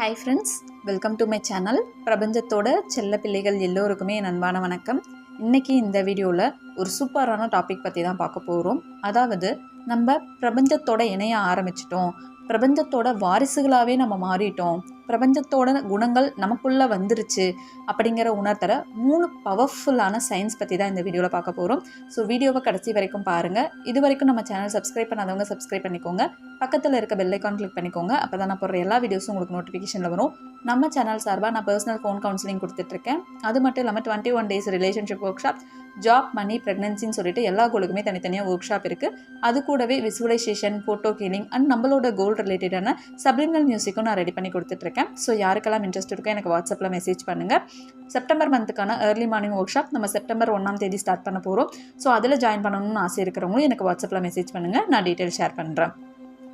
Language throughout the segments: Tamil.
Hi friends welcome to my channel பிரபஞ்சத்தோட செல்ல பிள்ளைகள் எல்லோருக்குமே என் அன்பான வணக்கம். இன்றைக்கி இந்த வீடியோவில் ஒரு சூப்பரான டாபிக் பற்றி தான் பார்க்க போகிறோம் அதாவது நம்ம பிரபஞ்சத்தோட இணைய ஆரம்பிச்சிட்டோம். பிரபஞ்சத்தோட வாரிசுகளாகவே நம்ம மாறிட்டோம். பிரபஞ்சத்தோட குணங்கள் நமக்குள்ளே வந்துருச்சு அப்படிங்கிற உணர்த்தர மூணு பவர்ஃபுல்லான சயின்ஸ் பற்றி தான் இந்த வீடியோவில் பார்க்க போகிறோம் ஸோ வீடியோவை கடைசி வரைக்கும் பாருங்கள் இது வரைக்கும் நம்ம சேனல் சப்ஸ்கிரைப் பண்ணாதவங்க சப்ஸ்கிரைப் பண்ணிக்கோங்க. பக்கத்தில் இருக்க பெல்லைக்கான் கிளிக் பண்ணிக்கோங்க. அப்போ தான் நான் போடுற எல்லா வீடியோஸும் உங்களுக்கு நோட்டிஃபிகேஷனில் வரும். நம்ம சேனல் சார்பாக நான் பர்சனல் ஃபோன் கவுன்சிலிங் கொடுத்துட்ருக்கேன் அது மட்டும் இல்லாமல் twenty one days relationship workshop job money ப்ரெக்னன்சின்னு சொல்லிட்டு எல்லா கோலுக்குமே தனித்தனியாக ஒர்க் ஷாப் இருக்குது அது கூடவே விசுவலைசேஷன் ஃபோட்டோ கீலிங் அண்ட் நம்மளோட கோல் ரிலேட்டடான சப்ளிமினல் மியூசிக்கும் நான் ரெடி பண்ணி கொடுத்துட்ருக்கேன் ஸோ யாருக்கெல்லாம் இன்ட்ரெஸ்ட் இருக்கோ எனக்கு வாட்ஸ்அப்பில் மெசேஜ் பண்ணுங்கள் செப்டம்பர் மந்த்துக்கான ஏர்லி மார்னிங் ஒர்க் ஷாப் நம்ம செப்டம்பர் ஒன்றாம் தேதி ஸ்டார்ட் பண்ண போகிறோம் ஸோ அதில் ஜாயின் பண்ணணும்னு ஆசை இருக்கிறவங்களும் எனக்கு வாட்ஸ்அப்பில் மெசேஜ் பண்ணுங்கள் நான் டீட்டெயில் ஷேர் பண்ணுறேன்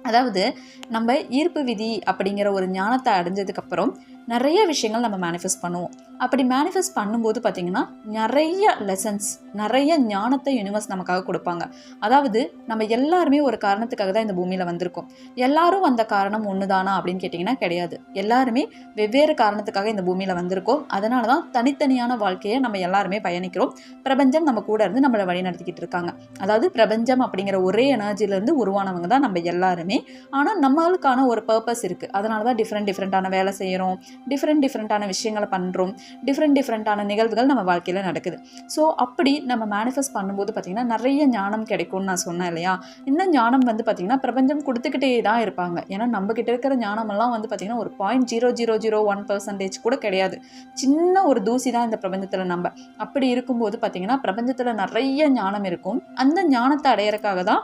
அதாவது நம்ம ஈர்ப்பு விதி அப்படிங்கிற ஒரு ஞானத்தை அடைஞ்சதுக்கப்புறம் நிறைய விஷயங்கள் நம்ம மேனிஃபெஸ்ட் பண்ணுவோம். அப்படி மேனிஃபெஸ்ட் பண்ணும்போது பார்த்திங்கன்னா நிறைய லெசன்ஸ் நிறைய ஞானத்தை யூனிவர்ஸ் நமக்காக கொடுப்பாங்க. அதாவது நம்ம எல்லாருமே ஒரு காரணத்துக்காக தான் இந்த பூமியில் வந்திருக்கோம். எல்லாரும் வந்த காரணம் ஒன்று தானா அப்படின்னு கேட்டிங்கன்னா கிடையாது. எல்லாருமே வெவ்வேறு காரணத்துக்காக இந்த பூமியில் வந்திருக்கோம். அதனால தான் தனித்தனியான வாழ்க்கையை நம்ம எல்லாருமே பயணிக்கிறோம். பிரபஞ்சம் நம்ம கூட இருந்து நம்மளை வழி நடத்திக்கிட்டு இருக்காங்க. அதாவது பிரபஞ்சம் அப்படிங்கிற ஒரே எனர்ஜிலேருந்து உருவானவங்க தான் நம்ம எல்லாருமே. ஆனால் நம்மளுக்கான ஒரு பர்பஸ் இருக்குது அதனால தான் டிஃப்ரெண்ட் டிஃப்ரெண்ட்டான வேலை செய்கிறோம் டிஃப்ரெண்ட் டிஃப்ரெண்ட்டான விஷயங்களை பண்ணுறோம் டிஃப்ரெண்ட் டிஃப்ரெண்ட்டான நிகழ்வுகள் நம்ம வாழ்க்கையில் நடக்குது. ஸோ அப்படி நம்ம மேனிஃபெஸ்ட் பண்ணும்போது பார்த்திங்கன்னா நிறைய ஞானம் கிடைக்கும்னு நான் சொன்னேன் இல்லையா? இந்த ஞானம் வந்து பார்த்திங்கன்னா பிரபஞ்சம் கொடுத்துக்கிட்டே தான் இருப்பாங்க. ஏன்னா நம்மக்கிட்ட இருக்கிற ஞானமெல்லாம் வந்து பார்த்திங்கன்னா ஒரு point zero zero zero one percentage கூட கிடையாது. சின்ன ஒரு தூசி தான் இந்த பிரபஞ்சத்தில் நம்ம. அப்படி இருக்கும்போது பார்த்திங்கன்னா பிரபஞ்சத்தில் நிறைய ஞானம் இருக்கும். அந்த ஞானத்தை அடையிறக்காக தான்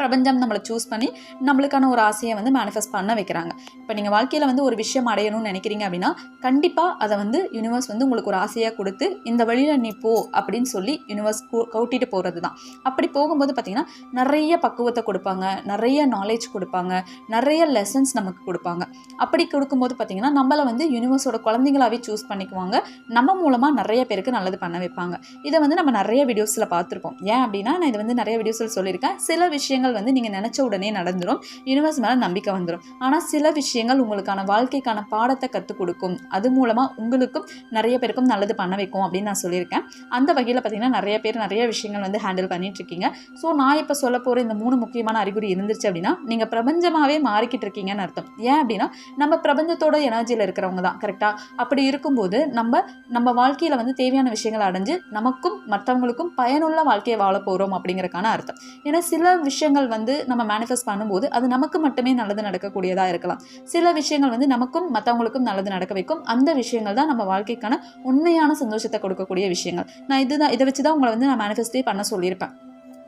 பிரபஞ்சம் நம்மளை சூஸ் பண்ணி நம்மளுக்கான ஒரு ஆசையை வந்து மேனிஃபெஸ்ட் பண்ண வைக்கிறாங்க. இப்போ நீங்கள் வாழ்க்கையில் வந்து ஒரு விஷயம் அடையணும்னு நினைக்கிறீங்க அப்படின்னா கண்டிப்பாக அதை வந்து யூனிவர்ஸ் வந்து உங்களுக்கு ஒரு ஆசையாக கொடுத்து இந்த வழியில் நீ போ அப்படின்னு சொல்லி யூனிவர்ஸ் கவுட்டிட்டு போகிறது தான் அப்படி போகும்போது பார்த்திங்கன்னா நிறைய பக்குவத்தை கொடுப்பாங்க நிறைய நாலேஜ் கொடுப்பாங்க நிறைய லெசன்ஸ் நமக்கு கொடுப்பாங்க. அப்படி கொடுக்கும்போது பார்த்திங்கன்னா நம்மளை வந்து யூனிவர்ஸோட குழந்தைங்களாகவே சூஸ் பண்ணிக்குவாங்க. நம்ம மூலமாக நிறைய பேருக்கு நல்லது பண்ண வைப்பாங்க. இதை வந்து நம்ம நிறைய வீடியோஸில் பார்த்துருப்போம். ஏன் அப்படின்னா நான் இது வந்து நிறைய வீடியோஸில் சொல்லியிருக்கேன். சில விஷயங்கள் வந்து நீங்கள் நினச்ச உடனே நடந்துடும் யூனிவர்ஸ் மேலே நம்பிக்கை வந்துடும் ஆனால் சில விஷயங்கள் உங்களுக்கான வாழ்க்கைக்கான பாடத்தை கற்றுக் கொடுக்கும். அது மூலமாக உங்களுக்கும் நிறைய பேருக்கும் நல்லது பண்ண வைக்கும் அப்படின்னு நான் சொல்லியிருக்கேன். அந்த வகையில் பார்த்தீங்கன்னா நிறைய பேர் நிறைய விஷயங்கள் வந்து ஹேண்டில் பண்ணிட்டு இருக்கீங்க ஸோ நான் இப்போ சொல்ல போகிற இந்த மூணு முக்கியமான அறிகுறி இருந்துச்சு அப்படின்னா நீங்கள் பிரபஞ்சமாகவே மாறிக்கிட்டு இருக்கீங்கன்னு அர்த்தம். ஏன் அப்படின்னா நம்ம பிரபஞ்சத்தோட எனர்ஜியில் இருக்கிறவங்க தான் கரெக்டாக அப்படி இருக்கும்போது நம்ம நம்ம வாழ்க்கையில் வந்து தேவையான விஷயங்களை அடைஞ்சு நமக்கும் மற்றவங்களுக்கும் பயனுள்ள வாழ்க்கையை வாழ போகிறோம் அப்படிங்கிறக்கான அர்த்தம். ஏன்னா சில விஷயங்கள் வந்து நம்ம மேனிஃபெஸ்ட் பண்ணும்போது அது நமக்கு மட்டுமே நல்லது நடக்கக்கூடியதாக இருக்கலாம். சில விஷயங்கள் வந்து நமக்கும் மற்றவங்களுக்கும் நல்லது நடக்க வைக்கும். அந்த விஷயங்கள் தான் நம்ம வாழ்க்கைக்கான உண்மையான சந்தோஷத்தை கொடுக்கக்கூடிய விஷயங்கள். நான் இதுதான் இதை வச்சு தான் உங்களை வந்து நான் மேனிஃபெஸ்டே பண்ண சொல்லியிருப்பேன்.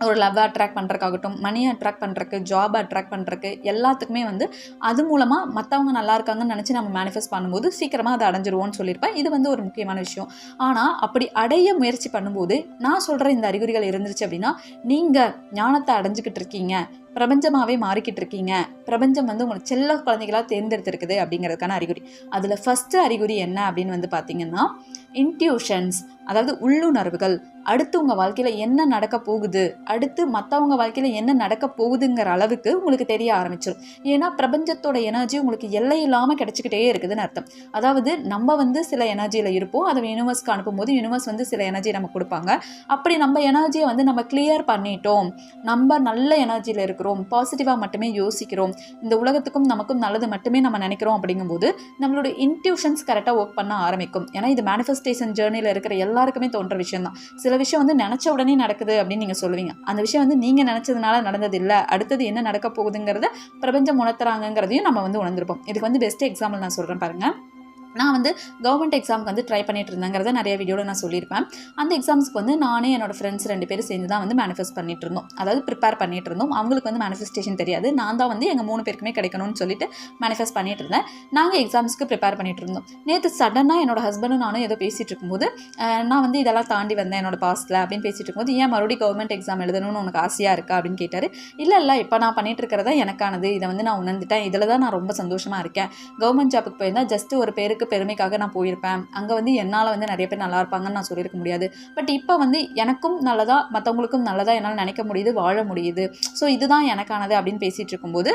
ஒரு லவ் அட்ராக்ட் பண்ணுறக்காகட்டும் மணி அட்ராக்ட் பண்ணுறக்கு ஜாப் அட்ராக்ட் பண்ணுறக்கு எல்லாத்துக்குமே வந்து அது மூலமாக மற்றவங்க நல்லா இருக்காங்கன்னு நினச்சி நம்ம மேனிஃபெஸ்ட் பண்ணும்போது சீக்கிரமாக அதை அடைஞ்சிருவோம்னு சொல்லியிருப்பேன். இது வந்து ஒரு முக்கியமான விஷயம். ஆனால் அப்படி அடைய முயற்சி பண்ணும்போது நான் சொல்கிற இந்த அறிகுறிகள் இருந்துச்சு அப்படின்னா நீங்கள் ஞானத்தை அடைஞ்சிக்கிட்டு இருக்கீங்க பிரபஞ்சமாகவே மாறிக்கிட்டு இருக்கீங்க பிரபஞ்சம் வந்து உங்களை செல்ல குழந்தைகளாக தேர்ந்தெடுத்திருக்குது அப்படிங்கிறதுக்கான அறிகுறி. அதில் ஃபஸ்ட்டு அறிகுறி என்ன அப்படின்னு வந்து பார்த்தீங்கன்னா இன்ட்யூஷன்ஸ் அதாவது உள்ளுணர்வுகள். அடுத்து உங்கள் வாழ்க்கையில் என்ன நடக்க போகுது? அடுத்து மற்றவங்க வாழ்க்கையில் என்ன நடக்க போகுதுங்கிற அளவுக்கு உங்களுக்கு தெரிய ஆரம்பிச்சிடும் ஏன்னா பிரபஞ்சத்தோட எனர்ஜி உங்களுக்கு எல்லை இல்லாமல் கிடச்சிக்கிட்டே இருக்குதுன்னு அர்த்தம். அதாவது நம்ம வந்து சில எனர்ஜியில் இருப்போம். அதை யூனிவர்ஸ்க்கு அனுப்பும்போது யூனிவர்ஸ் வந்து சில எனர்ஜி நம்ம கொடுப்பாங்க. அப்படி நம்ம எனர்ஜியை வந்து நம்ம கிளியர் பண்ணிட்டோம். நம்ம நல்ல எனர்ஜியில் இருக்கிறோம். பாசிட்டிவாக மட்டுமே யோசிக்கிறோம். இந்த உலகத்துக்கும் நமக்கும் நல்லது மட்டுமே நம்ம நினைக்கிறோம் அப்படிங்கும்போது நம்மளோட இன்ட்யூஷன்ஸ் கரெக்டாக ஒர்க் பண்ண ஆரம்பிக்கும். ஏன்னா இது மேனிஃபெஸ்டேஷன் ஜேர்னியில் இருக்கிற எல்லாருக்குமே தோன்ற விஷயம் தான் சில விஷயம் வந்து நினச்ச உடனே நடக்குது அப்படின்னு நீங்கள் சொல்லுவீங்க. அந்த விஷயம் வந்து நீங்கள் நினச்சதுனால நடந்தது இல்லை அடுத்தது என்ன நடக்க போகுதுங்கிறத பிரபஞ்சம் உணர்த்துறாங்கிறதையும் நம்ம வந்து உணர்ந்திருப்போம். இதுக்கு வந்து பெஸ்ட் எக்ஸாம்பிள் நான் சொல்கிறேன் பாருங்கள் நான் வந்து கவர்மெண்ட் எக்ஸாமுக்கு வந்து ட்ரை பண்ணிட்டு இருந்தேங்கிறத நிறைய வீடியோவில் நான் சொல்லியிருப்பேன். அந்த எக்ஸாம்ஸ்க்கு வந்து நானே என்னோட ஃப்ரெண்ட்ஸ் ரெண்டு பேரும் சேர்ந்து தான் வந்து மேனிஃபெஸ்ட் பண்ணிட்டு இருந்தோம். அதாவது ப்ரிப்பேர் பண்ணிட்டு இருந்தோம். அவங்களுக்கு வந்து மேனிஃபெஸ்டேஷன் தெரியாது. நான் தான் வந்து எங்கள் மூணு பேருக்குமே கிடைக்கணும்னு சொல்லிட்டு மேனிஃபெஸ்ட் பண்ணிட்டு இருந்தேன். நாங்கள் எக்ஸாம்ஸ்க்கு ப்ரிப்பேர் பண்ணிட்டு இருந்தோம். நேற்று சடனாக என்னோட ஹஸ்பண்டும் நானும் ஏதோ பேசிகிட்டு இருக்கும்போது நான் வந்து இதெல்லாம் தாண்டி வந்தேன் என்னோட பாஸ்ட்டில் அப்படின்னு பேசிட்டு இருக்கும்போது ஏன் மறுபடியும் கவர்மெண்ட் எக்ஸாம் எழுதணும்னு உனக்கு ஆசையாக இருக்கா? அப்படின்னு கேட்டார். இல்லை இல்லை இப்போ நான் பண்ணிட்டு இருக்கிறதா எனக்கானது. இதை வந்து நான் உணர்ந்துட்டேன். இதில் தான் நான் ரொம்ப சந்தோஷமாக இருக்கேன். கவர்மெண்ட் ஜாப்புக்கு போயிருந்தால் ஜஸ்ட் ஒரு பேருக்கு இருக்க பெருமைக்காக நான் போயிருப்பேன். அங்கே வந்து என்னால் வந்து நிறைய பேர் நல்லா இருப்பாங்கன்னு நான் சொல்லியிருக்க முடியாது. பட் இப்போ வந்து எனக்கும் நல்லதாக மற்றவங்களுக்கும் நல்லதாக என்னால் நினைக்க முடியுது வாழ முடியுது. ஸோ இதுதான் எனக்கானது அப்படின்னு பேசிகிட்டு இருக்கும்போது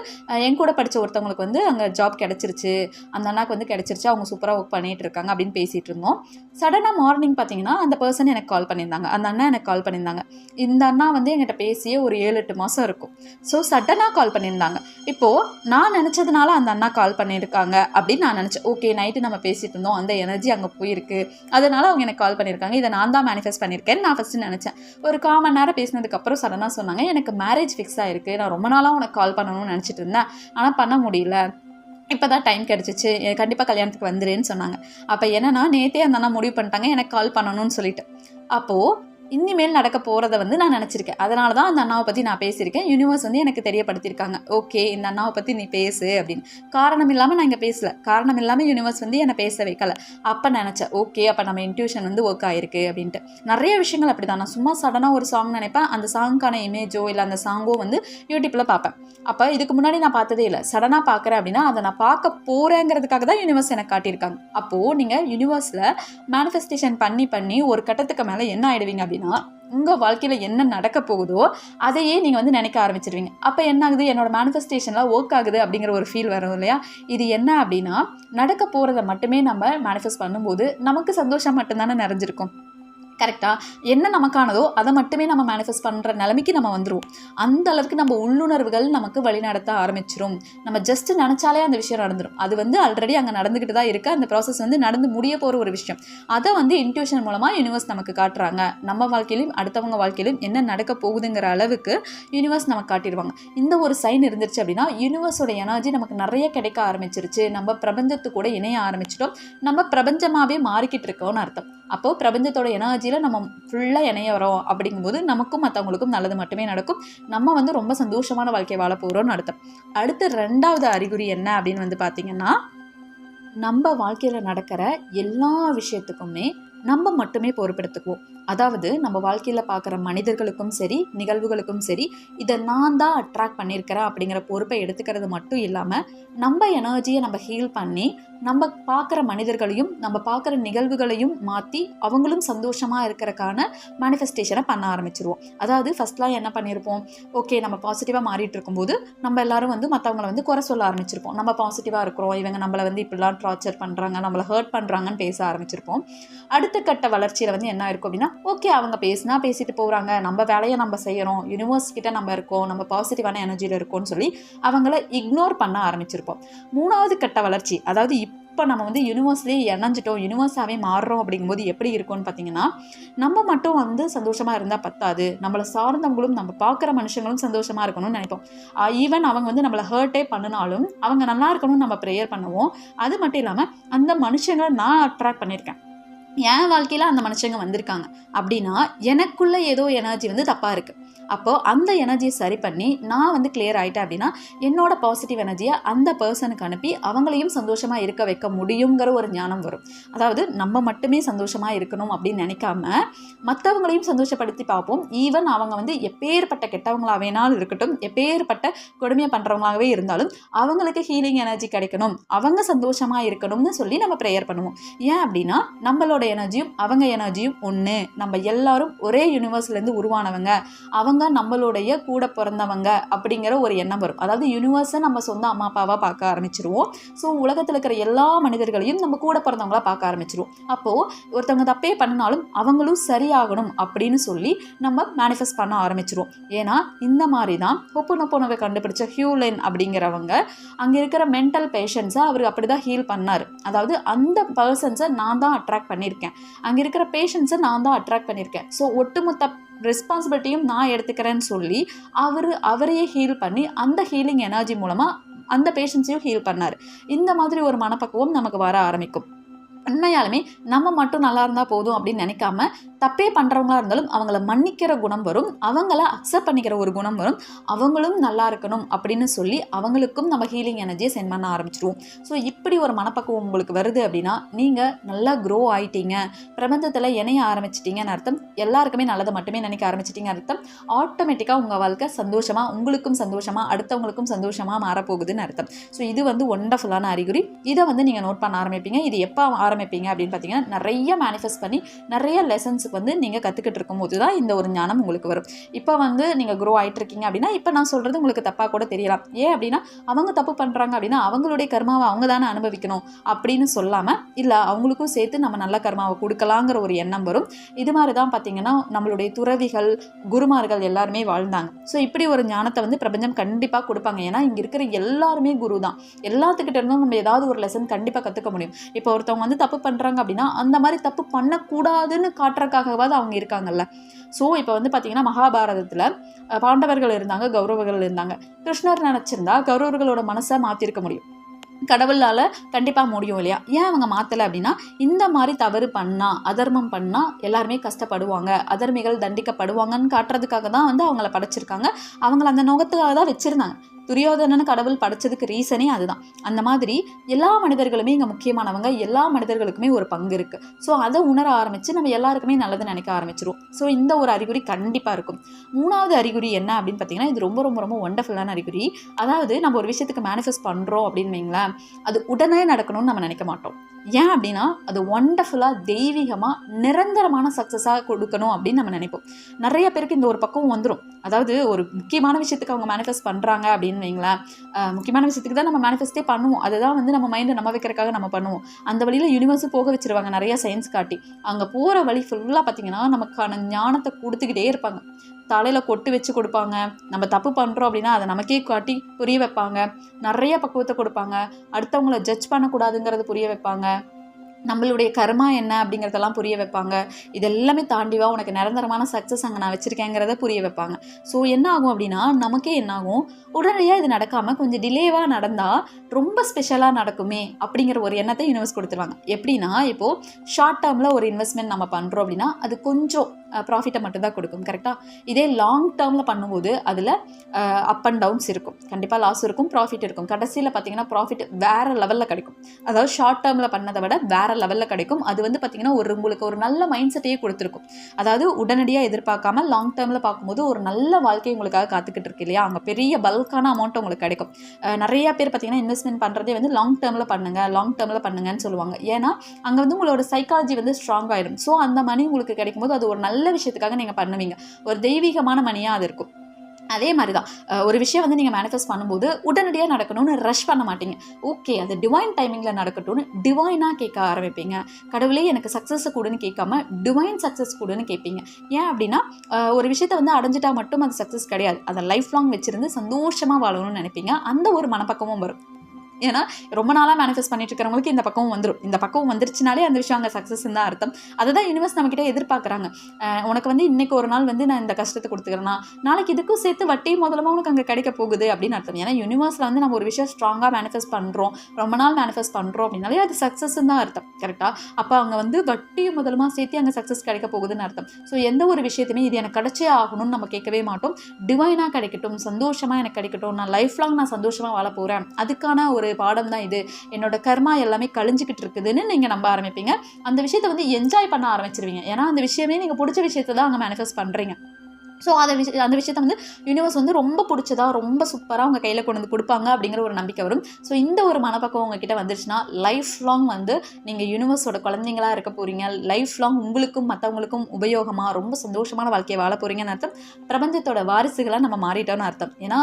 என் கூட படித்த ஒருத்தவங்களுக்கு வந்து அங்கே ஜாப் கிடச்சிருச்சு. அந்த அண்ணாக்கு வந்து கிடச்சிருச்சு. அவங்க சூப்பராக ஒர்க் பண்ணிட்டு இருக்காங்க அப்படின்னு பேசிகிட்டு இருந்தோம். சடனாக மார்னிங் பார்த்தீங்கன்னா அந்த பர்சன் எனக்கு கால் பண்ணியிருந்தாங்க. அந்த அண்ணா எனக்கு கால் பண்ணியிருந்தாங்க. இந்த அண்ணா வந்து என்கிட்ட பேசியே ஒரு ஏழு எட்டு மாதம் இருக்கும். ஸோ சடனாக கால் பண்ணியிருந்தாங்க. இப்போது நான் நினச்சதுனால அந்த அண்ணா கால் பண்ணியிருக்காங்க அப்படின்னு நான் நினச்சேன். ஓகே நைட்டு நம்ம பேசிகிட்டு இருந்தோம். அந்த எனர்ஜி அங்கே போயிருக்கு. அதனால் அவங்க எனக்கு கால் பண்ணியிருக்காங்க. இதை நான் தான் மேனிஃபெஸ்ட் பண்ணியிருக்கேன்னு நான் ஃபஸ்ட்டு நினச்சேன். ஒரு காமன் நேரம் பேசினதுக்கப்புறம் சடனாக சொன்னாங்க எனக்கு மேரேஜ் ஃபிக்ஸ் ஆகிருக்கு நான் ரொம்ப நாளாக உனக்கு கால் பண்ணணும்னு நினச்சிட்டு இருந்தேன். ஆனால் பண்ண முடியல. இப்போ தான் டைம் கிடச்சிச்சு கண்டிப்பாக கல்யாணத்துக்கு வந்துடுன்னு சொன்னாங்க. அப்போ என்னென்னா நேத்தே அந்த அண்ணா முடிவு பண்ணிட்டாங்க. எனக்கு கால் பண்ணணும்னு சொல்லிட்டு. அப்போது இனிமேல் நடக்க போகிறத வந்து நான் நினச்சிருக்கேன். அதனால தான் அந்த அண்ணாவை பற்றி நான் பேசியிருக்கேன். யூனிவர்ஸ் வந்து எனக்கு தெரியப்படுத்தியிருக்காங்க. ஓகே இந்த அண்ணாவை பற்றி நீ பேசு அப்படின்னு. காரணம் இல்லாமல் நான் இங்கே பேசல. காரணம் இல்லாமல் யூனிவர்ஸ் வந்து என்னை பேச வைக்கல. அப்போ நினச்சேன் ஓகே அப்போ நம்ம இன்ட்யூஷன் வந்து ஒர்க் ஆயிருக்கு அப்படின்ட்டு. நிறைய விஷயங்கள் அப்படி தான் நான் சும்மா சடனாக ஒரு சாங் நினைப்பேன். அந்த சாங்க்கான இமேஜோ இல்லை அந்த சாங்கோ வந்து யூடியூப்பில் பார்ப்பேன். அப்போ இதுக்கு முன்னாடி நான் பார்த்ததே இல்லை. சடனாக பார்க்குறேன் அப்படின்னா அதை நான் பார்க்க போகிறேங்கிறதுக்காக தான் யூனிவர்ஸ் எனக்கு காட்டியிருக்காங்க. அப்போது நீங்கள் யூனிவர்ஸில் மேனிஃபெஸ்டேஷன் பண்ணி பண்ணி ஒரு கட்டத்துக்கு மேலே என்ன ஆகிடுவீங்க அப்படின்னு உங்கள் வாழ்க்கையில் என்ன நடக்க போகுதோ அதையே நீங்கள் வந்து நினைக்க ஆரம்பிச்சிருவீங்க. அப்போ என்ன ஆகுது? என்னோட மேனிஃபெஸ்டேஷன்லாம் ஒர்க் ஆகுது அப்படிங்கிற ஒரு ஃபீல் வரும் இல்லையா? இது என்ன அப்படின்னா நடக்க போகிறத மட்டுமே நம்ம மேனிஃபெஸ்ட் பண்ணும்போது நமக்கு சந்தோஷம் மட்டும்தானே நிறைஞ்சிருக்கும். கரெக்டாக என்ன நமக்கானதோ அதை மட்டுமே நம்ம மேனிஃபெஸ்ட் பண்ணுற நிலைமைக்கு நம்ம வந்துடுவோம் அந்த அளவுக்கு நம்ம உள்ளுணர்வுகள் நமக்கு வழிநடத்த ஆரம்பிச்சிரும். நம்ம ஜஸ்ட் நினச்சாலே அந்த விஷயம் நடந்துடும் அது வந்து ஆல்ரெடி அங்கே நடந்துக்கிட்டு தான் இருக்குது அந்த ப்ராசஸ் வந்து நடந்து முடிய போகிற ஒரு விஷயம். அதை வந்து இன்ட்யூஷன் மூலமாக யூனிவர்ஸ் நமக்கு காட்டுறாங்க. நம்ம வாழ்க்கையிலும் அடுத்தவங்க வாழ்க்கையிலும் என்ன நடக்க போகுதுங்கிற அளவுக்கு யூனிவர்ஸ் நமக்கு காட்டிடுவாங்க. இந்த ஒரு சைன் இருந்துருச்சு அப்படின்னா யூனிவர்ஸோட எனர்ஜி நமக்கு நிறைய கிடைக்க ஆரம்பிச்சிருச்சு. நம்ம பிரபஞ்சத்து கூட இணைய ஆரம்பிச்சிட்டோம். நம்ம பிரபஞ்சமாகவே மாறிக்கிட்டு இருக்கோம்னு அர்த்தம். அப்போது பிரபஞ்சத்தோட எனர்ஜி எனர்ஜியில் நம்ம ஃபுல்லாக இணைய வரோம் அப்படிங்கும்போது நமக்கும் மற்றவங்களுக்கும் நல்லது மட்டுமே நடக்கும். நம்ம வந்து ரொம்ப சந்தோஷமான வாழ்க்கையை வாழ போகிறோம்னு அர்த்தம். அடுத்து ரெண்டாவது அறிகுறி என்ன அப்படின்னு வந்து பார்த்திங்கன்னா நம்ம வாழ்க்கையில் நடக்கிற எல்லா விஷயத்துக்குமே நம்ம மட்டுமே பொறுப்பெடுத்துக்குவோம். அதாவது நம்ம வாழ்க்கையில் பார்க்குற மனிதர்களுக்கும் சரி நிகழ்வுகளுக்கும் சரி இதை நான் தான் அட்ராக்ட் பண்ணியிருக்கிறேன் அப்படிங்கிற பொறுப்பை எடுத்துக்கிறது மட்டும் இல்லாமல் நம்ம எனர்ஜியை நம்ம ஹீல் பண்ணி நம்ம பார்க்குற மனிதர்களையும் நம்ம பார்க்குற நிகழ்வுகளையும் மாற்றி அவங்களும் சந்தோஷமாக இருக்கிறக்கான மேனிஃபெஸ்டேஷனை பண்ண ஆரம்பிச்சிருவோம். அதாவது ஃபஸ்ட்லாம் என்ன பண்ணியிருப்போம்? ஓகே நம்ம பாசிட்டிவாக மாறிட்டு இருக்கும்போது நம்ம எல்லாரும் வந்து மற்றவங்கள வந்து குறை சொல்ல ஆரம்பிச்சிருப்போம். நம்ம பாசிட்டிவாக இருக்கிறோம். இவங்க நம்மளை வந்து இப்படிலாம் டார்ச்சர் பண்ணுறாங்க நம்மளை ஹர்ட் பண்ணுறாங்கன்னு பேச ஆரம்பிச்சிருப்போம். அடுத்த கட்ட வளர்ச்சியில் வந்து என்ன இருக்கும் அப்படின்னா ஓகே அவங்க பேசினா பேசிட்டு போகிறாங்க நம்ம வேலையை நம்ம செய்கிறோம் யூனிவர்ஸ் கிட்ட நம்ம இருக்கோம். நம்ம பாசிட்டிவான எனர்ஜியில் இருக்கோம்னு சொல்லி அவங்கள இக்னோர் பண்ண ஆரம்பிச்சிருப்போம். மூணாவது கட்ட வளர்ச்சி அதாவது இப்போ நம்ம வந்து யூனிவர்ஸ்லேயே இணைஞ்சிட்டோம் யூனிவர்ஸாகவே மாறுறோம் அப்படிங்கும்போது எப்படி இருக்கும்னு பார்த்தீங்கன்னா நம்ம மட்டும் வந்து சந்தோஷமாக இருந்தால் பத்தாது. நம்மளை சார்ந்தவங்களும் நம்ம பார்க்குற மனுஷங்களும் சந்தோஷமாக இருக்கணும்னு நினைப்போம். ஈவன் அவங்க வந்து நம்மளை ஹர்ட்டே பண்ணினாலும் அவங்க நல்லா இருக்கணும்னு நம்ம ப்ரேயர் பண்ணுவோம். அது மட்டும் இல்லாமல் அந்த மனுஷங்களை நான் அட்ராக்ட் பண்ணியிருக்கேன். என் வாழ்க்கையில் அந்த மனுஷங்க வந்திருக்காங்க. அப்படின்னா எனக்குள்ளே ஏதோ எனர்ஜி வந்து தப்பாக இருக்குது அப்போது அந்த எனர்ஜியை சரி பண்ணி நான் வந்து கிளியர் ஆகிட்டேன் அப்படின்னா என்னோட பாசிட்டிவ் எனர்ஜியை அந்த பர்சனுக்கு அனுப்பி அவங்களையும் சந்தோஷமாக இருக்க வைக்க முடியுங்கிற ஒரு ஞானம் வரும். அதாவது நம்ம மட்டுமே சந்தோஷமாக இருக்கணும் அப்படின்னு நினைக்காம மற்றவங்களையும் சந்தோஷப்படுத்தி பார்ப்போம். ஈவன் அவங்க வந்து எப்பேற்பட்ட கெட்டவங்களா வேணாலும் இருக்கட்டும் எப்பேற்பட்ட கொடுமையை பண்ணுறவங்களாகவே இருந்தாலும் அவங்களுக்கு ஹீலிங் எனர்ஜி கிடைக்கணும். அவங்க சந்தோஷமாக இருக்கணும்னு சொல்லி நம்ம ப்ரேயர் பண்ணுவோம். ஏன் அப்படின்னா நம்மளோட எனர்ஜியும் அவங்க எனர்ஜியும் ஒன்று நம்ம எல்லாரும் ஒரே யூனிவர்ஸ்லேருந்து உருவானவங்க. அவங்க நம்மளுடைய கூட பிறந்தவங்க அப்படிங்கிற ஒரு எண்ணம் வரும். அதாவது யூனிவர்ஸை நம்ம சொந்த அம்மா அப்பாவாக பார்க்க ஆரம்பிச்சிருவோம். ஸோ உலகத்தில் இருக்கிற எல்லா மனிதர்களையும் நம்ம கூட பிறந்தவங்களா பார்க்க ஆரம்பிச்சிருவோம். அப்போது ஒருத்தவங்க தப்பே பண்ணாலும் அவங்களும் சரியாகணும் அப்படின்னு சொல்லி நம்ம மேனிஃபெஸ்ட் பண்ண ஆரம்பிச்சிருவோம். ஏன்னா இந்த மாதிரி தான் ஒப்புனப்போனவை கண்டுபிடிச்ச ஹியூலைன் அப்படிங்கிறவங்க அங்கே இருக்கிற மென்டல் பேஷண்ட்ஸை அவர் அப்படி தான் ஹீல் பண்ணார். அதாவது அந்த பர்சன்ஸை நான் தான் அட்ராக்ட் பண்ணியிருக்கேன். அங்கே இருக்கிற பேஷண்ட்ஸை நான் தான் அட்ராக்ட் பண்ணியிருக்கேன். ஸோ ஒட்டுமொத்த ரெஸ்பான்சிபிலிட்டியும் நான் எடுத்துக்கிறேன்னு சொல்லி அவர் அவரையே ஹீல் பண்ணி அந்த ஹீலிங் எனர்ஜி மூலமாக அந்த பேஷண்ட்ஸையும் ஹீல் பண்ணார். இந்த மாதிரி ஒரு மனப்பக்குவம் நமக்கு வர ஆரம்பிக்கும். உண்மையாலுமே நம்ம மட்டும் நல்லா இருந்தால் போதும் அப்படின்னு நினைக்காம தப்பே பண்ணுறவங்களா இருந்தாலும் அவங்கள மன்னிக்கிற குணம் வரும் அவங்கள அக்செப்ட் பண்ணிக்கிற ஒரு குணம் வரும் அவங்களும் நல்லா இருக்கணும் அப்படின்னு சொல்லி அவங்களுக்கும் நம்ம ஹீலிங் எனர்ஜியை சென்ட் பண்ண ஆரம்பிச்சிருவோம். ஸோ இப்படி ஒரு மனப்பக்குவம் உங்களுக்கு வருது அப்படின்னா நீங்கள் நல்லா க்ரோ ஆயிட்டீங்க. பிரபஞ்சத்தில் இணைய ஆரம்பிச்சிட்டீங்கன்னு அர்த்தம். எல்லாருக்குமே நல்லதை மட்டுமே நினைக்க ஆரம்பிச்சிட்டீங்க அர்த்தம். ஆட்டோமேட்டிக்காக உங்கள் வாழ்க்கை சந்தோஷமாக உங்களுக்கும் சந்தோஷமாக அடுத்தவங்களுக்கும் சந்தோஷமாக மாறப்போகுதுன்னு அர்த்தம். ஸோ இது வந்து ஒண்டர்ஃபுல்லான அறிகுறி. இதை வந்து நீங்கள் நோட் பண்ண ஆரம்பிப்பீங்க. இது எப்போ ஆரம்பிப்பீங்க அப்படின்னு பார்த்தீங்கன்னா நிறைய மேனிஃபெஸ்ட் பண்ணி நிறைய லெசன்ஸுக்கு வந்து நீங்கள் கற்றுக்கிட்டு இருக்கும்போது தான் இந்த ஒரு ஞானம் உங்களுக்கு வரும். இப்போ வந்து நீங்கள் க்ரோ ஆகிட்டு இருக்கீங்க அப்படின்னா இப்போ நான் சொல்கிறது உங்களுக்கு தப்பாக கூட தெரியலாம். ஏன் அப்படின்னா அவங்க தப்பு பண்ணுறாங்க அப்படின்னா அவங்களுடைய கர்மாவை அவங்க தானே அனுபவிக்கணும் அப்படின்னு சொல்லாமல் இல்லை அவங்களுக்கும் சேர்த்து நம்ம நல்ல கர்மாவை கொடுக்கலாங்கிற ஒரு எண்ணம் வரும். இது மாதிரி தான் பார்த்தீங்கன்னா நம்மளுடைய துறவிகள் குருமார்கள் எல்லாருமே வாழ்ந்தாங்க. ஸோ இப்படி ஒரு ஞானத்தை வந்து பிரபஞ்சம் கண்டிப்பாக கொடுப்பாங்க. ஏன்னா இங்கே இருக்கிற எல்லாருமே குரு தான் எல்லாத்துக்கிட்ட இருந்தும் நம்ம ஏதாவது ஒரு லெசன் கண்டிப்பாக கற்றுக்க முடியும். இப்போ ஒருத்தவங்க வந்து தப்பு பண்ணுறாங்க அப்படின்னா அந்த மாதிரி தப்பு பண்ணக்கூடாதுன்னு காட்டுறதுக்காகவாது அவங்க இருக்காங்கல்ல. ஸோ இப்போ வந்து பார்த்தீங்கன்னா மகாபாரதத்தில் பாண்டவர்கள் இருந்தாங்க கௌரவர்கள் இருந்தாங்க. கிருஷ்ணர் நினச்சிருந்தா கௌரவர்களோட மனசை மாற்றிருக்க முடியும். கடவுளால் கண்டிப்பாக முடியும் இல்லையா? ஏன் அவங்க மாற்றலை அப்படின்னா இந்த மாதிரி தவறு பண்ணால் அதர்மம் பண்ணால் எல்லாருமே கஷ்டப்படுவாங்க அதர்மிகள் தண்டிக்கப்படுவாங்கன்னு காட்டுறதுக்காக தான் வந்து அவங்கள படைச்சிருக்காங்க. அவங்கள அந்த நோகத்துக்காக தான் வச்சுருந்தாங்க. துரியோதனன் கடவுள் படைச்சதுக்கு ரீசனே அதுதான். அந்த மாதிரி எல்லா மனிதர்களுமே இங்கே முக்கியமானவங்க எல்லா மனிதர்களுக்குமே ஒரு பங்கு இருக்குது ஸோ அதை உணர ஆரம்பித்து நம்ம எல்லாருக்குமே நல்லது நினைக்க ஆரம்பிச்சிருவோம். ஸோ இந்த ஒரு அறிகுறி கண்டிப்பாக இருக்கும். மூணாவது அறிகுறி என்ன அப்படின்னு பார்த்தீங்கன்னா இது ரொம்ப ரொம்ப ரொம்ப ஒண்டர்ஃபுல்லான அறிகுறி. அதாவது நம்ம ஒரு விஷயத்துக்கு மேனிஃபெஸ்ட் பண்ணுறோம் அப்படின்னு வைங்களேன் அது உடனே நடக்கணும்னு நம்ம நினைக்க மாட்டோம். ஏன் அப்படின்னா அது ஒண்டர்ஃபுல்லாக தெய்வீகமாக நிரந்தரமான சக்ஸஸாக கொடுக்கணும் அப்படின்னு நம்ம நினைப்போம். நிறைய பேருக்கு இந்த ஒரு பக்கம் வந்துடும் அதாவது ஒரு முக்கியமான விஷயத்துக்கு அவங்க மேனிஃபெஸ்ட் பண்ணுறாங்க அப்படின்னு வைங்களேன் முக்கியமான விஷயத்துக்கு தான் நம்ம மேனிஃபெஸ்டே பண்ணுவோம். அதுதான் வந்து நம்ம மைண்டை நம்ம வைக்கிறக்காக நம்ம பண்ணுவோம். அந்த வழியில் யூனிவர்ஸும் போக வச்சிருவாங்க நிறைய சயின்ஸ் காட்டி. அங்கே போகிற வழி ஃபுல்லாக பார்த்தீங்கன்னா நமக்கான ஞானத்தை கொடுத்துக்கிட்டே இருப்பாங்க. தலையில் கொட்டு வச்சு கொடுப்பாங்க. நம்ம தப்பு பண்ணுறோம் அப்படின்னா அதை நமக்கே காட்டி புரிய வைப்பாங்க. நிறைய பக்குவத்தை கொடுப்பாங்க. அடுத்தவங்கள ஜட்ஜ் பண்ணக்கூடாதுங்கிறது புரிய வைப்பாங்க. நம்மளுடைய கர்மா என்ன அப்படிங்கிறதெல்லாம் புரிய வைப்பாங்க. இதெல்லாமே தாண்டிவா உனக்கு நிரந்தரமான சக்ஸஸ் அங்கே நான் வச்சுருக்கேங்கிறத புரிய வைப்பாங்க. ஸோ என்ன ஆகும் அப்படின்னா நமக்கே என்ன ஆகும்? உடனடியாக இது நடக்காமல் கொஞ்சம் டிலேவாக நடந்தால் ரொம்ப ஸ்பெஷலாக நடக்குமே அப்படிங்கிற ஒரு எண்ணத்தை யூனிவர்ஸ் கொடுத்துருவாங்க. எப்படின்னா இப்போது ஷார்ட் டேர்மில் ஒரு இன்வெஸ்ட்மெண்ட் நம்ம பண்ணுறோம் அப்படின்னா அது கொஞ்சம் ப்ராஃபிட்டை மட்டும்தான் கொடுக்கும். கரெக்டாக இதே லாங் டேர்மில் பண்ணும்போது அதில் அப் அண்ட் டவுன்ஸ் இருக்கும். கண்டிப்பாக லாஸ் இருக்கும் ப்ராஃபிட் இருக்கும். கடைசியில் பார்த்தீங்கன்னா ப்ராஃபிட் வேறு லெவலில் கிடைக்கும். அதாவது ஷார்ட் டேர்மில் பண்ணதை விட வேறு லெவலில் கிடைக்கும். அது வந்து பார்த்திங்கன்னா ஒரு உங்களுக்கு ஒரு நல்ல மைண்ட் செட்டையே கொடுத்துருக்கும். அதாவது உடனடியாக எதிர்பார்க்காம லாங் டேர்மில் பார்க்கும்போது ஒரு நல்ல வாழ்க்கை உங்களுக்காக காத்துக்கிட்டு இருக்கு இல்லையா? அங்கே பெரிய பல்கான அமௌண்ட் உங்களுக்கு கிடைக்கும். நிறைய பேர் பார்த்தீங்கன்னா இன்வெஸ்ட்மெண்ட் பண்ணுறதே வந்து லாங் டேர்மில் பண்ணுங்கள் லாங் டேர்மில் பண்ணுங்கன்னு சொல்லுவாங்க. ஏன்னா அங்கே வந்து உங்களோட சைக்காலஜி வந்து ஸ்ட்ராங் ஆகிடும் ஸோ அந்த மணி உங்களுக்கு கிடைக்கும்போது அது ஒரு நல்ல நல்ல விஷயத்துக்காக நீங்கள் பண்ணுவீங்க. ஒரு தெய்வீகமான மணியாக அது இருக்கும். அதே மாதிரி தான் ஒரு விஷயம் வந்து நீங்கள் மேனிஃபெஸ்ட் பண்ணும்போது உடனடியாக நடக்கணும்னு ரஷ் பண்ண மாட்டீங்க. ஓகே அது டிவைன் டைமிங்கில் நடக்கட்டும்னு டிவைனாக கேட்க ஆரம்பிப்பீங்க. கடவுளே எனக்கு சக்ஸஸ் கூடுன்னு கேட்காம டிவைன் சக்ஸஸ் கூடுன்னு கேட்பீங்க. ஏன் அப்படின்னா ஒரு விஷயத்தை வந்து அடைஞ்சிட்டா மட்டும் அது சக்ஸஸ் கிடையாது. அதை லைஃப் லாங் வச்சுருந்து சந்தோஷமாக வாழணும்னு நினைப்பீங்க. அந்த ஒரு மனப்பக்கமும் வரும். ஏன்னா ரொம்ப நாளாக மேனிஃபெஸ்ட் பண்ணிட்டு இருக்கிறவங்களுக்கு இந்த பக்கம் வந்துடும் இந்த பக்கம் வந்துருச்சுனாலே அந்த விஷயம் அங்கே சக்ஸஸ் தான் அர்த்தம். அதை தான் யூனிவர்ஸ் நம்மக்கிட்ட எதிர்பார்க்குறாங்க உனக்கு வந்து இன்னைக்கு ஒரு நாள் வந்து நான் இந்த கஷ்டத்தை கொடுத்துக்கிறேன்னா நாளைக்கு இதுக்கும் சேர்த்து வட்டி முதலமாக உனக்கு அங்கே கிடைக்க போகுது அப்படின்னு அர்த்தம். ஏன்னா யூனிவர்ஸில் வந்து நம்ம ஒரு விஷயம் ஸ்ட்ராங்காக மேனிஃபெஸ்ட் பண்ணுறோம் ரொம்ப நாள் மேனிஃபெஸ்ட் பண்ணுறோம் அப்படின்னாலே அது சக்ஸஸ் தான் அர்த்தம். கரெக்டாக அப்போ அங்கே வந்து வட்டியும் முதலமாக சேர்த்து அங்கே சக்ஸஸ் கிடைக்க போகுதுன்னு அர்த்தம். ஸோ எந்த ஒரு விஷயத்தையுமே இது எனக்கு கிடைச்சே ஆகணும்னு நம்ம கேட்கவே மாட்டோம். டிவைனாக கிடைக்கட்டும் சந்தோஷமாக எனக்கு கிடைக்கட்டும் நான் லைஃப் லாங் நான் சந்தோஷமாக வாழ போகிறேன் அதுக்கான ஒரு பாடம் தான் இது. என்னோட கர்மா எல்லாமே கழிஞ்சிக்கிட்டு இருக்குதுன்னு நீங்கள் நம்ப ஆரம்பிப்பீங்க. அந்த விஷயத்தை வந்து என்ஜாய் பண்ண ஆரம்பிச்சிருவீங்க. ஏன்னா அந்த விஷயமே நீங்கள் பிடிச்ச விஷயத்தை தான் அங்கே மேனிஃபெஸ்ட் பண்ணுறீங்க ஸோ அதை விஷய அந்த விஷயத்தை வந்து யூனிவர்ஸ் வந்து ரொம்ப பிடிச்சதா ரொம்ப சூப்பராக அவங்க கையில் கொண்டு வந்து கொடுப்பாங்க அப்படிங்கிற ஒரு நம்பிக்கை வரும். ஸோ இந்த ஒரு மனப்பக்கம் உங்ககிட்ட வந்துருச்சுன்னா லைஃப் லாங் வந்து நீங்கள் யூனிவர்ஸோட குழந்தைங்களா இருக்க போகிறீங்க லைஃப் லாங் உங்களுக்கும் மற்றவங்களுக்கும் உபயோகமாக ரொம்ப சந்தோஷமான வாழ்க்கையை வாழ போகிறீங்கன்னு அர்த்தம். பிரபஞ்சத்தோட வாரிசுகளாக நம்ம மாறிட்டோம்னு அர்த்தம். ஏன்னா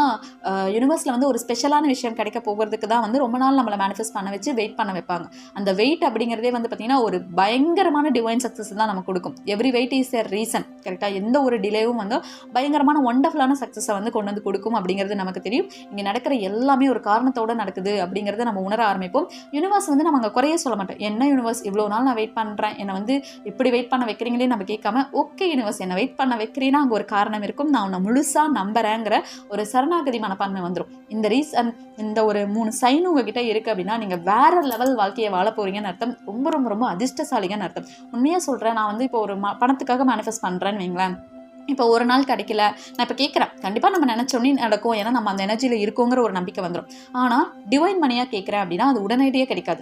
யூனிவர்ஸில் வந்து ஒரு ஸ்பெஷலான விஷயம் கிடைக்க போகிறதுக்கு தான் வந்து ரொம்ப நாள் நம்மளை மேனிஃபெஸ்ட் பண்ண வச்சு வெயிட் பண்ண வைப்பாங்க. அந்த வெயிட் அப்படிங்கிறதே வந்து பார்த்திங்கன்னா ஒரு பயங்கரமான டிவைன் சக்ஸஸ் தான் நமக்கு கொடுக்கும். Every wait is a reason கரெக்டாக எந்த ஒரு டிலேவும் வந்து பயங்கரமான ஒண்டர்ஃபுல்லான சக்ஸஸை வந்து கொண்டு வந்து கொடுக்கும் அப்படிங்கிறது நமக்கு தெரியும். இங்கே நடக்கிற எல்லாமே ஒரு காரணத்தோட நடக்குது அப்படிங்கிறத நம்ம உணர ஆரம்பிப்போம். யூனிவர்ஸ் வந்து நம்ம அங்கே குறைய சொல்ல மாட்டோம். என்ன யூனிவர்ஸ் இவ்வளோ நாள் நான் வெயிட் பண்ணுறேன் என்னை வந்து இப்படி வெயிட் பண்ண வைக்கிறீங்களே நம்ம கேட்காம ஓகே யூனிவர்ஸ் என்னை வெயிட் பண்ண வைக்கிறீன்னா அங்கே ஒரு காரணம் இருக்கும். நான் உன்னை முழுசாக நம்புறேங்கிற ஒரு சரணாகதி மனப்பான்மை வந்துடும் இந்த ரீசன் இந்த ஒரு மூணு சைன் உங்ககிட்ட இருக்குது அப்படின்னா நீங்கள் வேற லெவல் வாழ்க்கையை வாழ போறீங்கன்னு அர்த்தம். ரொம்ப ரொம்ப ரொம்ப அதிர்ஷ்டசாலிகன்னு அர்த்தம். உண்மையாக சொல்கிறேன் நான் வந்து இப்போ ஒரு ம பணத்துக்காக மேனிஃபெஸ்ட் பண்ணுறேன்னு வைங்களேன். இப்போ ஒரு நாள் கிடைக்கல. நான் இப்போ கேட்குறேன் கண்டிப்பாக நம்ம நினச்சோன்னே நடக்கும். ஏன்னா நம்ம அந்த எனர்ஜியில் இருக்கோங்கிற ஒரு நம்பிக்கை வந்துடும் ஆனால் டிவைன் மணியாக கேட்குறேன் அப்படின்னா அது உடனடியே கிடைக்காது.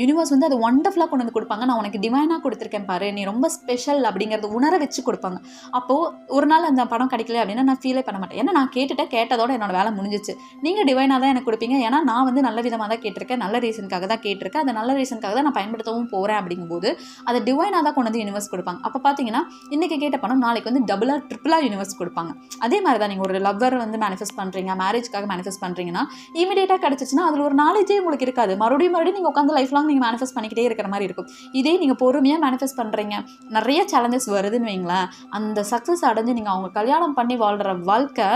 யூனிவர்ஸ் வந்து அது ஒண்டர்ஃபுல்லாக கொண்டு வந்து கொடுப்பாங்க. நான் உனக்கு டிவைனாக கொடுத்துருக்கேன் பாரு. நீ ரொம்ப ஸ்பெஷல் அப்படிங்கிறத உணர வச்சு கொடுப்பாங்க. அப்போது ஒரு நாள் அந்த படம் கிடைக்கல அப்படின்னா நான் ஃபீலே பண்ண மாட்டேன். ஏன்னா நான் கேட்டுட்டேன் கேட்டதோட என்னோட வேலை முடிஞ்சிச்சு. நீங்கள் டிவைனாக தான் எனக்கு கொடுப்பீங்க. ஏன்னா நான் வந்து நல்ல விதமாக தான் கேட்டிருக்கேன். நல்ல ரீசனுக்காக தான் கேட்டிருக்கேன். அந்த நல்ல ரீசனுக்காக தான் நான் பயன்படுத்தவும் போகிறேன் அப்படிங்கும்போது அதை டிவைனாக தான் கொண்டு வந்து யூனிவர்ஸ் கொடுப்பாங்க. அப்போ பார்த்தீங்கன்னா இன்றைக்கி கேட்ட பணம் நாளைக்கு வந்து டபுளாக ட்ரிபிளாக யூனிவர்ஸ் கொடுப்பாங்க. அதே மாதிரி தான் நீங்கள் ஒரு லவ்வர் வந்து மேனிஃபெஸ்ட் பண்ணுறீங்க மேரேஜ்க்காக மேனிஃபெஸ்ட் பண்ணுறீங்கன்னா இமீடியட்டாக கிடச்சிச்சின்னா அதில் ஒரு நாலேஜே உங்களுக்கு இருக்காது. மறுபடியும் மறுபடியும் நீங்கள் உட்காந்து லைஃப்லாம் லாங் நீங்கள் மேனிஃபெஸ்ட் பண்ணிக்கிட்டே இருக்கிற மாதிரி இருக்கும். இதே நீங்கள் பொறுமையாக மேனிஃபெஸ்ட் பண்ணுறீங்க நிறைய சேலஞ்சஸ் வருதுன்னு வைங்களேன் அந்த சக்ஸஸ் அடைஞ்சு நீங்கள் அவங்க கல்யாணம் பண்ணி வாழ்கிற வாழ்க்கை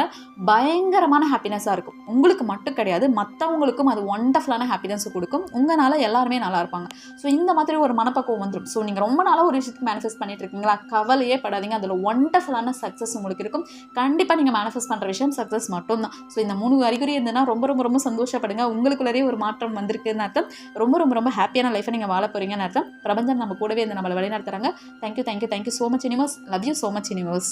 பயங்கரமான ஹாப்பினஸாக இருக்கும். உங்களுக்கு மட்டும் கிடையாது மற்றவங்களுக்கும் அது ஒண்டர்ஃபுல்லான ஹாப்பினஸ் கொடுக்கும். உங்களால் எல்லாருமே நல்லா இருப்பாங்க. ஸோ இந்த மாதிரி ஒரு மனப்பக்குவம் வந்துடும் ஸோ நீங்கள் ரொம்ப நாளாக ஒரு விஷயத்துக்கு மேனிஃபெஸ்ட் பண்ணிட்டு இருக்கீங்களா? கவலையே படாதீங்க. அதில் ஒண்டர்ஃபுல்லான சக்ஸஸ் உங்களுக்கு இருக்கும். கண்டிப்பாக நீங்கள் மேனிஃபெஸ்ட் பண்ணுற விஷயம் சக்ஸஸ் மட்டும்தான். ஸோ இந்த மூணு அறிகுறி இருந்ததுன்னா ரொம்ப ரொம்ப ரொம்ப சந்தோஷப்படுங்க. உங்களுக்குள்ளேயே ஒரு மாற்றம் வந்திருக்குன்னு அர்த்தம். ரொம்ப ரொம்ப ரொம்ப ஹாப்பியான லைஃப்பை நீங்கள் வாழ போகிறீங்கன்னு அர்த்தம். பிரபஞ்சம் நம்ம கூடவே இந்த நம்மளை வழி நடத்துகிறாங்க thank you thank you thank you so much universe love you so much universe